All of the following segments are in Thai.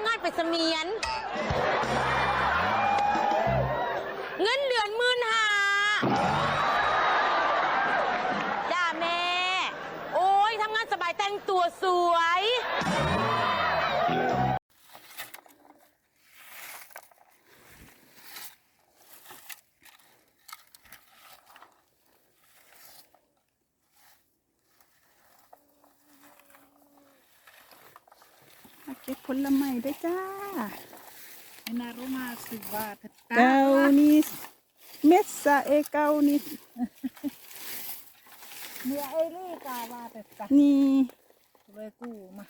ำงานเป็นเสมียน เงินเดือนหมื่นหาจ้าแม่ โอ้ยทำงานสบายแต่งตัวสวย เก็บผลไม้ด้วยจ้า Enää rumaasti vaatetta. เกานิสเมสซาเอเกานิส Ja ei liikaa vaatetta. นี่ Tulee kuuma.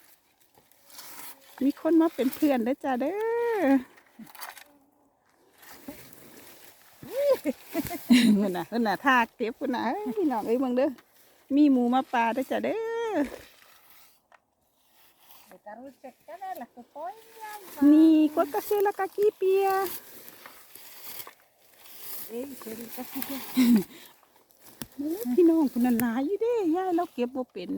มีคนมาเป็นเพื่อนด้วยจ้าเด้อเงินน่ะเงินน่ะทากเก็บคุณน่ะเอ้ยพี่น้องเอ้ยเบิ่งเด้อมีหมูมาปลาด้วยจ้าเด้อ Ei tarvitse kävellä, kun poimiaan นี่กดกระเซลากากีเปีย Ei selitä sitä. เอ้ยพี่น้องคุณน่ะหลายอยู่เด้ยายเราเก็บบ่เป็น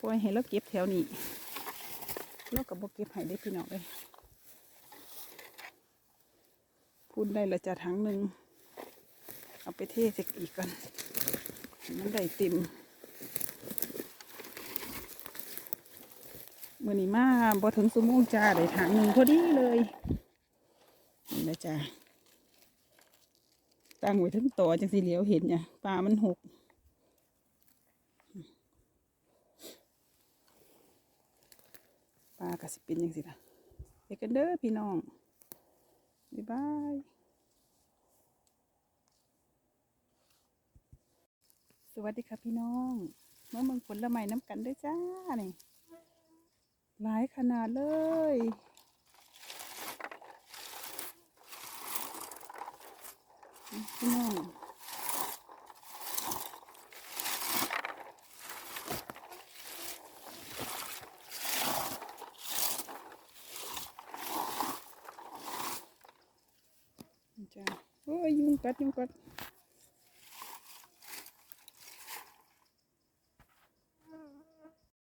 ปล่อยให้เราเก็บแถวนี้เราก็บ่เก็บให้ได้พี่น้องเลยพูดได้ละจ้ะถังหนึ่งเอาไปเทใส่อีกก่อน มันได้เต็มมื่อนี้มาบ่ถึงสุโมงจ้าได้ถังหนึ่งพอดีเลยนี่นะจ๊ะตั้งไว้ทั้งต่อจังสีเหลียวเห็นเนี่ยปลามันหกปลากระสิเป็นยังสิล่ะไปกันเด้อพี่น้อง บ๊ายบาย สวัสดีค่ะพี่น้องเมื่อเมืองผลไม้น้ำกันด้วยจ้านี่หลายขนาดเลย พี่น้องจ้าโอ้ยยุงกัดยุงกัด